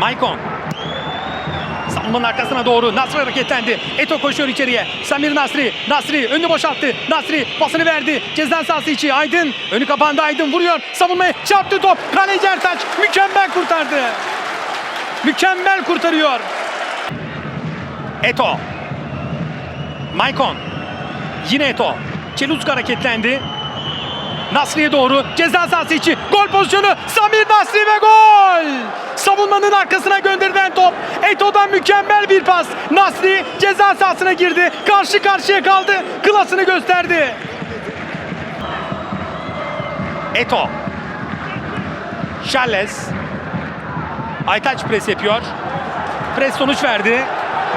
Maicon. Savunmanın arkasına doğru Nasri hareketlendi. Eto koşuyor içeriye. Samir Nasri. Nasri önünü boşalttı. Nasri pasını verdi. Ceza sahası içi. Aydın. Önü kapandı. Aydın vuruyor. Savunmaya çarptı top. Kaleci Ertaç mükemmel kurtardı. Mükemmel kurtarıyor. Eto. Maicon. Yine Eto. Çeluzka hareketlendi. Nasri'ye doğru ceza sahası içi gol pozisyonu Samir Nasri ve gol! Savunmanın arkasına gönderilen top Eto'dan mükemmel bir pas. Nasri ceza sahasına girdi. Karşı karşıya kaldı. Klasını gösterdi. Eto. Charles. Aytaç pres yapıyor. Pres sonuç verdi.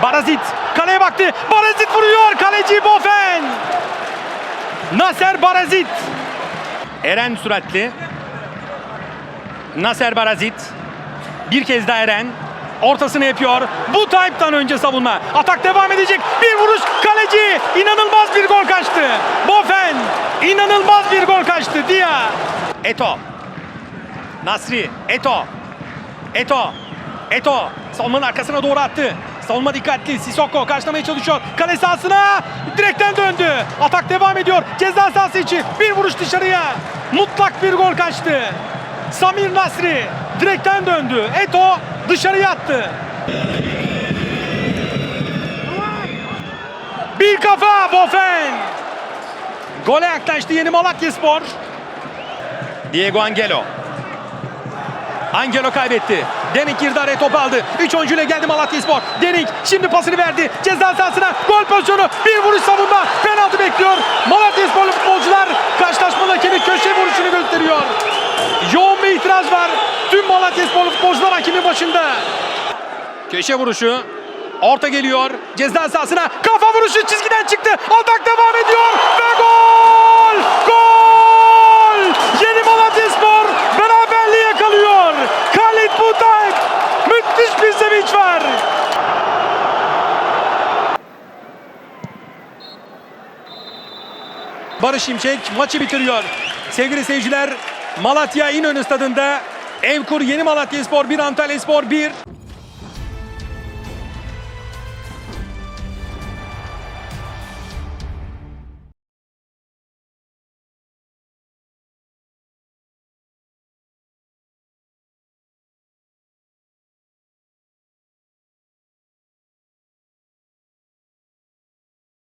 Barazit kaleye baktı. Barazit vuruyor. Kaleci Bofen. Naser Barazit. Eren süratli. Naser Barazit. Bir kez daha Eren. Ortasını yapıyor. Bu Tayyip'ten önce savunma. Atak devam edecek. Bir vuruş kaleci. İnanılmaz bir gol kaçtı. Bofen. İnanılmaz bir gol kaçtı. Dia. Eto. Nasri. Eto. Eto. Eto. Savunmanın arkasına doğru attı. Savunma dikkatli. Sissoko karşılamaya çalışıyor. Kale sahasına direkten döndü. Atak devam ediyor. Ceza sahası içi. Bir vuruş dışarıya. Mutlak bir gol kaçtı. Samir Nasri direkten döndü. Eto dışarıya attı. Bir kafa Bofen. Gole yaklaştı yeni Malatya Spor. Diego Angelo. Angelo kaybetti. Denik girdi araya top aldı. 3 oyuncuyla geldi Malatya Spor. Denik şimdi pasını verdi. Ceza sahasına gol pozisyonu. Bir vuruş savunma. Hakemin başında. Köşe vuruşu. Orta geliyor. Ceza sahasına kafa vuruşu çizgiden çıktı. Atak devam ediyor ve gol! Gol! Yeni Malatya Spor beraberliği yakalıyor. Khalid Butayp müthiş bir sevinç var. Barış Şimşek maçı bitiriyor. Sevgili seyirciler Malatya İnönü stadında Evkur Yeni Malatya Spor 1 Antalya Spor 1